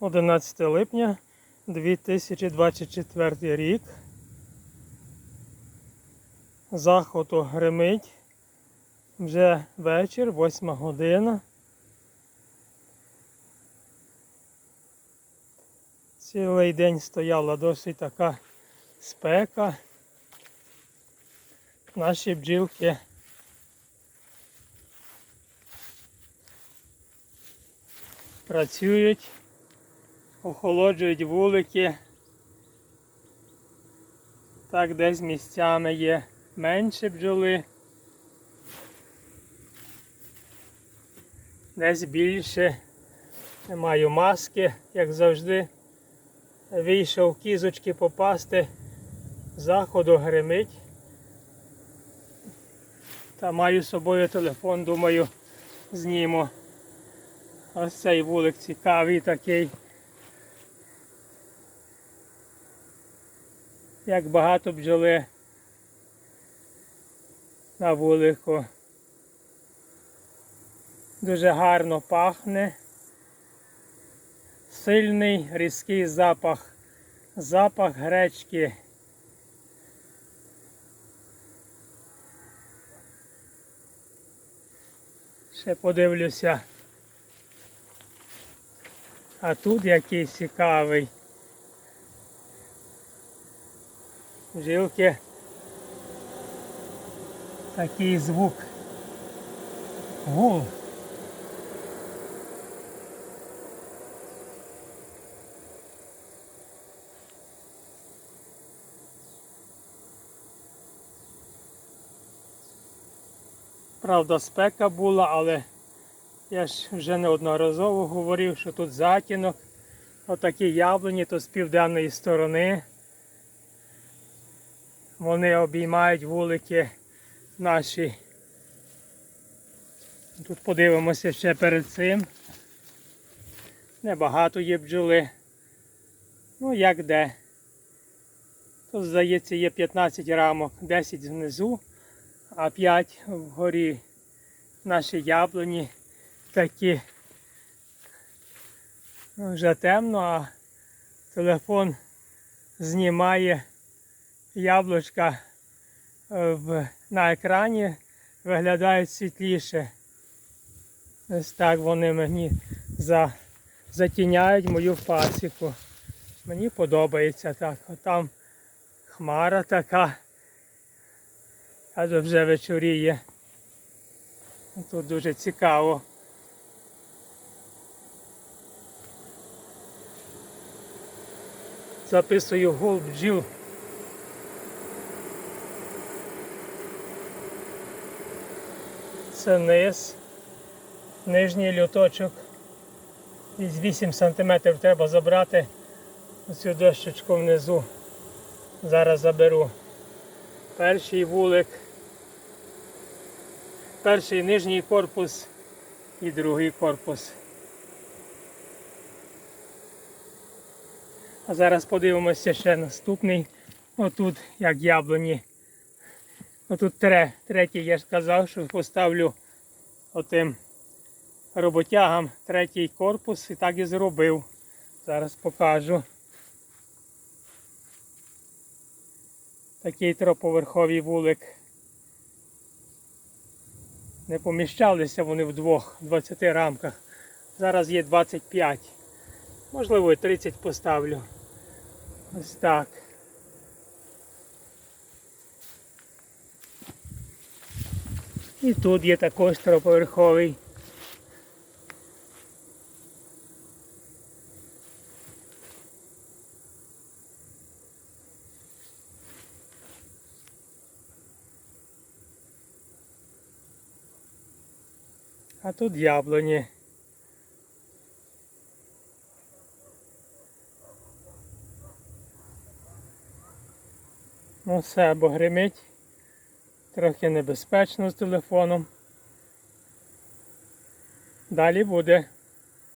11 липня 2024 рік. Заходу гримить. Вже вечір, 8 година. Цілий день стояла досить така спека. Наші бджілки працюють, охолоджують вулики. Так, десь місцями є менше бджоли. Десь більше. Не маю маски, як завжди. Вийшов кізочки попасти, заходу гримить. Та маю з собою телефон, думаю, зніму. Ось цей вулик цікавий такий. Як багато бджоли на вулику. Дуже гарно пахне. Сильний різкий запах. Запах гречки. Ще подивлюся. А тут якийсь цікавий. Жилки. Такий звук. Гул. Правда, спека була, але я ж вже неодноразово говорив, що тут затінок. Отакі яблуні то з південної сторони. Вони обіймають вулики наші. Тут подивимося ще перед цим. Небагато є бджоли. Ну як де. Тут, здається, є 15 рамок, 10 знизу, а 5 вгорі наші яблуні такі. Ну, вже темно, а телефон знімає яблучка е, на екрані, виглядають світліше. Ось так вони мені за, затіняють мою пасіку. Мені подобається так. Отам хмара така. А вже вечоріє. Тут дуже цікаво. Записую гол бджіл. Це низ, нижній люточок. Десь 8 см треба забрати оцю дощечку внизу. Зараз заберу. Перший вулик, перший нижній корпус і другий корпус. А зараз подивимося ще наступний. Отут, як яблуні. Отут тре, третій я ж сказав, що поставлю отим роботягам третій корпус і так і зробив. Зараз покажу. Такий троповерховий вулик. Не поміщалися вони в двох 20 рамках. Зараз є 25. Можливо і 30 поставлю. Ось так. І тут є також троповерховий. А тут яблуні. Ну все, бо гримить. Трохи небезпечно з телефоном. Далі буде.